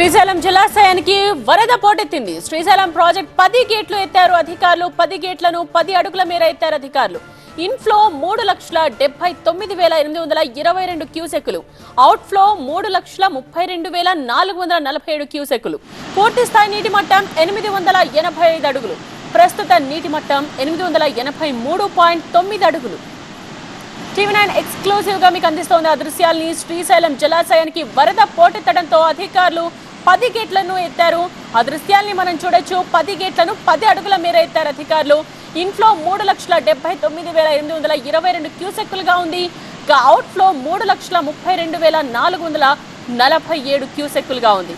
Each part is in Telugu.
శ్రీశైలం జలాశయానికి వరద పోటెత్తింది. శ్రీశైలం ప్రాజెక్ట్ పది గేట్లు ఎత్తారు అధికారులు. పది గేట్లను పది అడుగుల మేర ఎత్తారు అధికారులు. ఇన్ఫ్లో మూడు లక్షల డెబ్బై తొమ్మిది వేల ఎనిమిది వందల ఇరవై రెండు క్యూసెక్కులు. అవుట్ఫ్లో మూడు లక్షల ముప్పై రెండు వేల నాలుగు వందల నలభై ఏడు క్యూసెక్కులు. పూర్తి స్థాయి నీటి మట్టం ఎనిమిది వందల ఎనభై ఐదు అడుగులు. ప్రస్తుత నీటి మట్టం ఎనిమిది వందల ఎనభై మూడు పాయింట్ తొమ్మిది అడుగులు. టీవీ నైన్ ఎక్స్క్లూజివ్గా మీకు అందిస్తోంది ఆ దృశ్యాల్ని. శ్రీశైలం జలాశయానికి వరద పోటెత్తడంతో అధికారులు పది గేట్లను ఎత్తారు. ఆ దృశ్యాల్ని మనం చూడొచ్చు. పది గేట్లను పది అడుగుల మేర ఎత్తారు అధికారులు. ఇన్ఫ్లో మూడు లక్షల డెబ్బై తొమ్మిది వేల ఎనిమిది వందల ఇరవై రెండు క్యూసెక్కులుగా ఉంది. ఇక అవుట్ఫ్లో మూడు లక్షల ముప్పై రెండు వేల నాలుగు వందల నలభై ఏడు క్యూసెక్కులుగా ఉంది.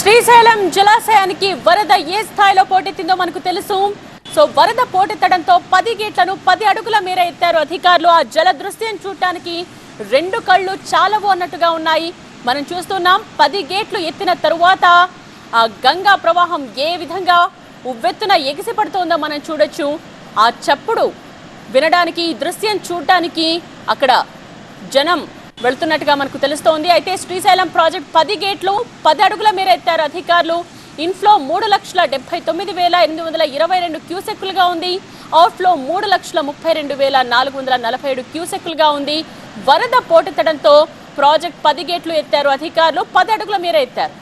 శ్రీశైలం జలాశయానికి వరద ఏ స్థాయిలో పోటెత్తిందో మనకు తెలుసు. సో వరద పోటెత్తడంతో పది గేట్లను పది అడుగుల మేర ఎత్తారు అధికారులు. ఆ జల దృశ్యం చూడటానికి రెండు కళ్ళు చాలవు అన్నట్టుగా ఉన్నాయి. మనం చూస్తున్నాం పది గేట్లు ఎత్తిన తరువాత ఆ గంగా ప్రవాహం ఏ విధంగా ఉవ్వెత్తున ఎగిసి పడుతోందో మనం చూడొచ్చు. ఆ చప్పుడు వినడానికి దృశ్యం చూడటానికి అక్కడ జనం వెళ్తున్నట్టుగా మనకు తెలుస్తోంది. అయితే శ్రీశైలం ప్రాజెక్ట్ పది గేట్లు పది అడుగుల మేర ఎత్తారు అధికారులు. ఇన్ఫ్లో మూడు లక్షల డెబ్బై తొమ్మిది వేల ఎనిమిది వందల ఇరవై రెండు క్యూసెక్కులుగా ఉంది. అవుట్ఫ్లో మూడు లక్షల ముప్పై రెండు వేల నాలుగు వందల నలభై ఏడు క్యూసెక్కులుగా ఉంది. వరద పోటెత్తడంతో ప్రాజెక్ట్ పది గేట్లు ఎత్తారు అధికారులు పది అడుగుల మేర ఎత్తారు.